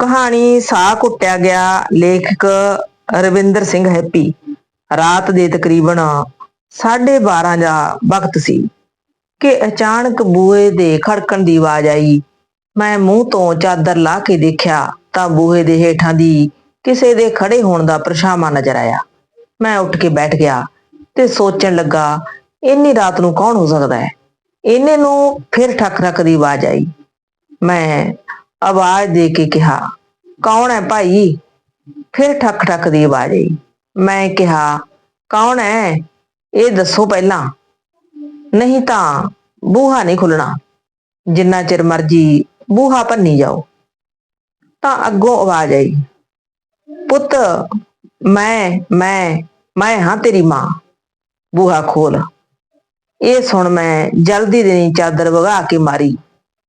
ਕਹਾਣੀ ਸਾਹ ਕੁੱਟਿਆ ਗਿਆ ਲੇਖਕ ਰਵਿੰਦਰ ਸਿੰਘ ਹੈਪੀ। ਰਾਤ ਦੇ ਤਕਰੀਬਨ 12:30 ਦਾ ਵਕਤ ਸੀ ਕਿ ਅਚਾਨਕ ਬੂਹੇ ਦੇ ਖੜਕਣ ਦੀ ਆਵਾਜ਼ ਆਈ। ਮੈਂ ਮੂੰਹ ਤੋਂ ਚਾਦਰ ਲਾ ਕੇ ਦੇਖਿਆ ਤਾਂ ਬੂਹੇ ਦੇ ਹੇਠਾਂ ਦੀ ਕਿਸੇ ਦੇ ਖੜੇ ਹੋਣ ਦਾ ਪਰਛਾਵਾਂ ਨਜ਼ਰ ਆਇਆ। ਮੈਂ ਉੱਠ ਕੇ ਬੈਠ ਗਿਆ ਤੇ ਸੋਚਣ ਲੱਗਾ, ਇੰਨੀ ਰਾਤ ਨੂੰ ਕੌਣ ਹੋ ਸਕਦਾ ਹੈ? ਇਹਨੇ ਨੂੰ ਫਿਰ ਠੱਕ ਠਕ ਦੀ ਆਵਾਜ਼ ਆਈ। ਮੈਂ ਆਵਾਜ਼ ਦੇ ਕੇ ਕਿਹਾ, ਕੌਣ ਹੈ ਭਾਈ? ਫਿਰ ਠਕ ਠਕ ਦੀ ਆਵਾਜ਼ ਆਈ। ਮੈਂ ਕਿਹਾ, ਕੌਣ ਹੈ? ਇਹ ਦੱਸੋ ਪਹਿਲਾਂ। ਨਹੀਂ ਤਾਂ ਬੂਹਾ ਨਹੀਂ ਖੁੱਲਣਾ ਜਿੰਨਾ ਚਿਰ ਮਰਜ਼ੀ ਬੂਹਾ ਭੰਨੀ ਜਾਓ। ਤਾਂ ਅੱਗੋਂ ਆਵਾਜ਼ ਆਈ, ਪੁੱਤ, ਮੈਂ ਮੈਂ ਮੈਂ ਹਾਂ ਤੇਰੀ ਮਾਂ। ਬੂਹਾ ਖੋਲ। ਇਹ ਸੁਣ ਮੈਂ ਜਲਦੀ ਦੇਣੀ ਚਾਦਰ ਵਗਾ ਕੇ ਮਾਰੀ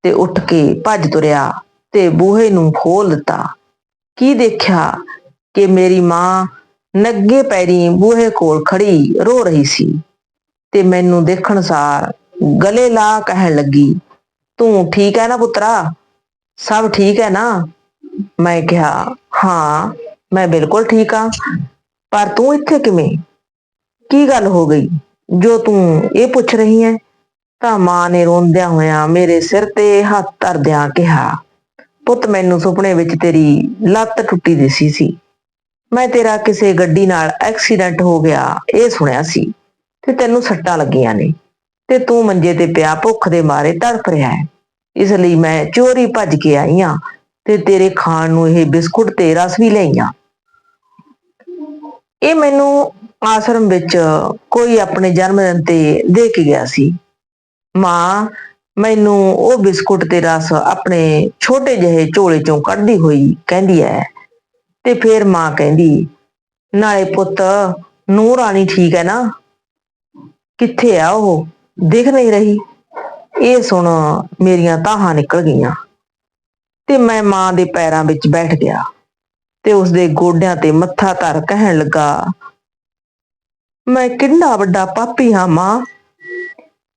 ਤੇ ਉੱਠ ਕੇ ਭੱਜ ਤੁਰਿਆ। ਤੇ ਬੂਹੇ ਨੂੰ ਖੋਲ ਦਿੱਤਾ। ਕੀ ਦੇਖਿਆ ਕਿ ਮੇਰੀ ਮਾਂ ਨੱਗੇ ਪੈਰੀ ਬੂਹੇ ਕੋਲ ਖੜੀ ਰੋ ਰਹੀ ਸੀ ਤੇ ਮੈਨੂੰ ਦੇਖਣ ਸਾਰ ਗਲੇ ਲਾ ਕਹਿਣ ਲੱਗੀ, ਤੂੰ ਠੀਕ ਹੈ ਨਾ ਪੁੱਤਰਾ? ਸਭ ਠੀਕ ਹੈ ਨਾ? ਮੈਂ ਕਿਹਾ, ਹਾਂ, ਮੈਂ ਬਿਲਕੁਲ ਠੀਕ ਹਾਂ। ਪਰ ਤੂੰ ਇੱਥੇ ਕਿਵੇਂ? ਕੀ ਗੱਲ ਹੋ ਗਈ? ਜੋ ਤੂੰ ਇਹ ਪੁੱਛ ਰਹੀ ਹੈ ਤਾਂ ਮਾਂ ਨੇ ਰੋਂਦਿਆਂ ਹੋਇਆਂ ਮੇਰੇ ਸਿਰ ਤੇ ਹੱਥ ਧਰਦਿਆਂ ਕਿਹਾ ਪੁੱਤ ਮੈਨੂੰ ਸੁਪਨੇ ਵਿੱਚ ਤੇਰੀ ਲੱਤ ਟੁੱਟੀ ਦਿਸੀ ਸੀ। ਮੈਂ ਤੇਰਾ ਕਿਸੇ ਗੱਡੀ ਨਾਲ ਐਕਸੀਡੈਂਟ ਹੋ ਗਿਆ, ਇਹ ਸੁਣਿਆ ਸੀ। ਤੇ ਤੈਨੂੰ ਸੱਟਾਂ ਲੱਗੀਆਂ ਨੇ। ਤੇ ਤੂੰ ਮੰਜੇ ਤੇ ਪਿਆ ਭੁੱਖ ਦੇ ਮਾਰੇ ਤੜਫ ਰਿਹਾ ਹੈ। ਇਸ ਲਈ ਮੈਂ ਚੋਰੀ ਭੱਜ ਕੇ ਆਈ ਹਾਂ ਤੇ ਤੇਰੇ ਖਾਣ ਨੂੰ ਇਹ ਬਿਸਕੁਟ ਤੇ ਰਸ ਵੀ ਲਈਆਂ ਇਹ ਮੈਨੂੰ ਆਸ਼ਰਮ ਵਿੱਚ ਕੋਈ ਆਪਣੇ ਜਨਮ ਦਿਨ ਤੇ ਦੇ ਕੇ ਗਿਆ ਸੀ। ਮਾਂ ਮੈਨੂੰ ਉਹ ਬਿਸਕੁਟ ਤੇ ਰਸ ਆਪਣੇ ਛੋਟੇ ਜਿਹੇ ਝੋਲੇ ਚੋਂ ਕੱਢਦੀ ਹੋਈ ਕਹਿੰਦੀ ਹੈ ਤੇ ਫੇਰ ਮਾਂ ਕਹਿੰਦੀ, ਨਾਲੇ ਪੁੱਤ ਨੂਰ ਰਾਣੀ ਠੀਕ ਹੈ ਨਾ? ਕਿੱਥੇ ਆ ਉਹ? ਦਿਖ ਨਹੀਂ ਰਹੀ। ਇਹ ਸੁਣ ਮੇਰੀਆਂ ਤਾਹਾਂ ਨਿਕਲ ਗਈਆਂ। ਤੇ ਮੈਂ ਮਾਂ ਦੇ ਪੈਰਾਂ ਵਿੱਚ ਬੈਠ ਗਿਆ। ਤੇ ਉਸਦੇ ਗੋਡਿਆਂ ਤੇ ਮੱਥਾ ਧਰ ਕਹਿਣ ਲੱਗਾ, ਮੈਂ ਕਿੰਨਾ ਵੱਡਾ ਪਾਪੀ ਹਾਂ ਮਾਂ।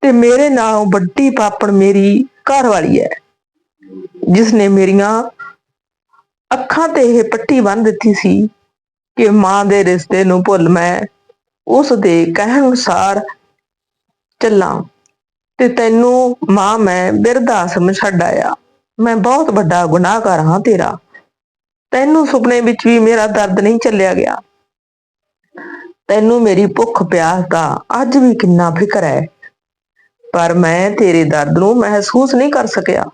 ਤੇ ਮੇਰੇ ਨਾਲੋਂ ਵੱਡੀ ਪਾਪਣ ਮੇਰੀ ਘਰ ਵਾਲੀ ਹੈ। ਜਿਸ ਨੇ ਮੇਰੀਆਂ ਅੱਖਾਂ ਤੇ ਇਹ ਪੱਟੀ ਬੰਨ ਦਿੱਤੀ ਸੀ ਕਿ ਮਾਂ ਦੇ ਰਿਸ਼ਤੇ ਨੂੰ ਭੁੱਲ ਮੈਂ ਉਸ ਦੇ ਕਹਿਣ ਅਨੁਸਾਰ ਚੱਲਾਂ ਤੇ ਤੈਨੂੰ ਮਾਂ ਮੈਂ ਬਿਰਧ ਆਸ਼ਰਮ ਛੱਡ ਆਇਆ। ਮੈਂ ਬਹੁਤ ਵੱਡਾ ਗੁਨਾਹਗਾਰ ਹਾਂ ਤੇਰਾ। ਤੈਨੂੰ ਸੁਪਨੇ ਵਿੱਚ ਵੀ ਮੇਰਾ ਦਰਦ ਨਹੀਂ ਚੱਲਿਆ ਗਿਆ। ਤੈਨੂੰ ਮੇਰੀ ਭੁੱਖ ਪਿਆਸ ਦਾ ਅੱਜ ਵੀ ਕਿੰਨਾ ਫਿਕਰ ਹੈ। ਪਰ ਮੈਂ ਤੇਰੇ ਦਰਦ ਨੂੰ ਮਹਿਸੂਸ ਨਹੀਂ ਕਰ ਸਕਿਆ।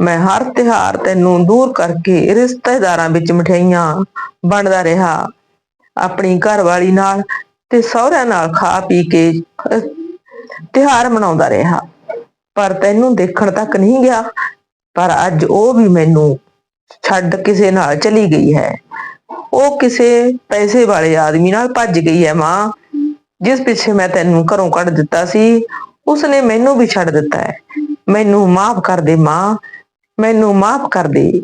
ਮੈਂ ਹਰ ਤਿਹਾਰ ਤੈਨੂੰ ਦੂਰ ਕਰਕੇ ਰਿਸ਼ਤੇਦਾਰਾਂ ਵਿੱਚ ਮਠਿਆਈਆਂ ਵੰਡਦਾ ਰਿਹਾ। ਆਪਣੀ ਘਰਵਾਲੀ ਨਾਲ ਤੇ ਸਹੁਰਿਆਂ ਨਾਲ ਖਾ ਪੀ ਕੇ ਅਹ, ਤਿਉਹਾਰ ਮਨਾਉਂਦਾ ਰਿਹਾ। ਪਰ ਤੈਨੂੰ ਦੇਖਣ ਤੱਕ ਨਹੀਂ ਗਿਆ ਪਰ ਅੱਜ ਉਹ ਵੀ ਮੈਨੂੰ ਛੱਡ ਕਿਸੇ ਨਾਲ ਚਲੀ ਗਈ ਹੈ। ਉਹ ਕਿਸੇ ਪੈਸੇ ਵਾਲੇ ਆਦਮੀ ਨਾਲ ਭੱਜ ਗਈ ਹੈ ਮਾਂ ਜਿਸ ਪਿੱਛੇ ਮੈਂ ਤੈਨੂੰ ਘਰੋਂ ਕੱਢ ਦਿੱਤਾ ਸੀ। ਉਸਨੇ ਮੈਨੂੰ ਵੀ ਛੱਡ ਦਿੱਤਾ ਹੈ। ਮੈਨੂੰ ਮਾਫ ਕਰ ਦੇ ਮਾਂ, ਮੈਨੂੰ ਮਾਫ ਕਰ ਦੇ।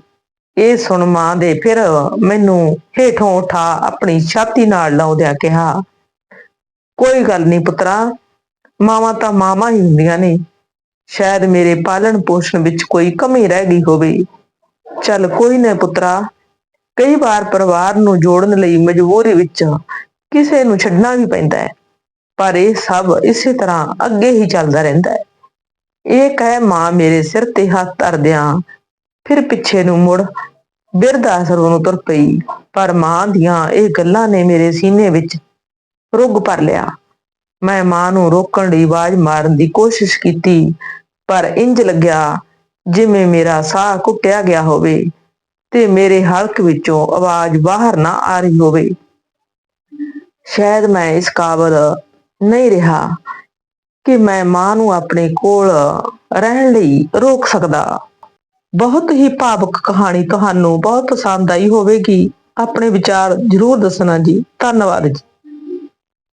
ਇਹ ਸੁਣ ਮਾਂ ਦੇ ਫਿਰ ਮੈਨੂੰ ਹੇਠੋਂ ਉਠਾ ਆਪਣੀ ਛਾਤੀ ਨਾਲ ਲਾਉਂਦਿਆਂ ਕਿਹਾ, ਕੋਈ ਗੱਲ ਨਹੀਂ ਪੁੱਤਰਾ, ਮਾਵਾਂ ਤਾਂ ਮਾਵਾਂ ਹੀ ਹੁੰਦੀਆਂ ਨੇ। ਸ਼ਾਇਦ ਮੇਰੇ ਪਾਲਣ ਪੋਸ਼ਣ ਵਿੱਚ ਕੋਈ ਕਮੀ ਰਹਿ ਗਈ ਹੋਵੇ। ਚੱਲ ਕੋਈ ਨਾ ਪੁੱਤਰਾ, ਕਈ ਵਾਰ ਪਰਿਵਾਰ ਨੂੰ ਜੋੜਨ ਲਈ ਮਜਬੂਰੀ ਵਿੱਚ ਕਿਸੇ ਨੂੰ ਛੱਡਣਾ ਵੀ ਪੈਂਦਾ ਹੈ। ਪਰ ਇਹ ਸਭ ਇਸੇ ਤਰ੍ਹਾਂ ਅੱਗੇ ਹੀ ਚੱਲਦਾ ਰਹਿੰਦਾ ਹੈ। ਇਹ ਕਹਿ ਮਾਂ ਮੇਰੇ ਸਿਰ ਤੇ ਹੱਥ ਧਰਦਿਆਂ ਫਿਰ ਪਿੱਛੇ ਨੂੰ ਮੁੜ ਬਿਰਧ ਆਸ਼ਰਮ ਨੂੰ ਤੁਰ ਪਈ। ਪਰ ਮਾਂ ਦੀਆਂ ਇਹ ਗੱਲਾਂ ਨੇ ਮੇਰੇ ਸੀਨੇ ਵਿੱਚ ਰੁੱਗ ਭਰ ਲਿਆ। ਮੈਂ ਮਾਂ ਨੂੰ ਰੋਕਣ ਲਈ ਆਵਾਜ਼ ਮਾਰਨ ਦੀ ਕੋਸ਼ਿਸ਼ ਕੀਤੀ, ਪਰ ਇੰਜ ਲੱਗਿਆ ਜਿਵੇਂ ਮੇਰਾ ਸਾਹ ਕੁੱਟਿਆ ਗਿਆ ਹੋਵੇ ਤੇ ਮੇਰੇ ਹਲਕ ਵਿੱਚੋਂ ਆਵਾਜ਼ ਬਾਹਰ ਨਾ ਆ ਰਹੀ ਹੋਵੇ। ਸ਼ਾਇਦ ਮੈਂ ਇਸ ਕਾਬਲ ਨਹੀਂ ਰਿਹਾ ਕਿ ਮੈਂ ਮਾਂ ਨੂੰ ਆਪਣੇ ਕੋਲ ਰਹਿਣ ਲਈ ਰੋਕ ਸਕਦਾ। ਬਹੁਤ ਹੀ ਭਾਵੁਕ ਕਹਾਣੀ ਤੁਹਾਨੂੰ ਬਹੁਤ ਪਸੰਦ ਆਈ ਹੋਵੇਗੀ। ਆਪਣੇ ਵਿਚਾਰ ਜਰੂਰ ਦੱਸਣਾ ਜੀ। ਧੰਨਵਾਦ ਜੀ।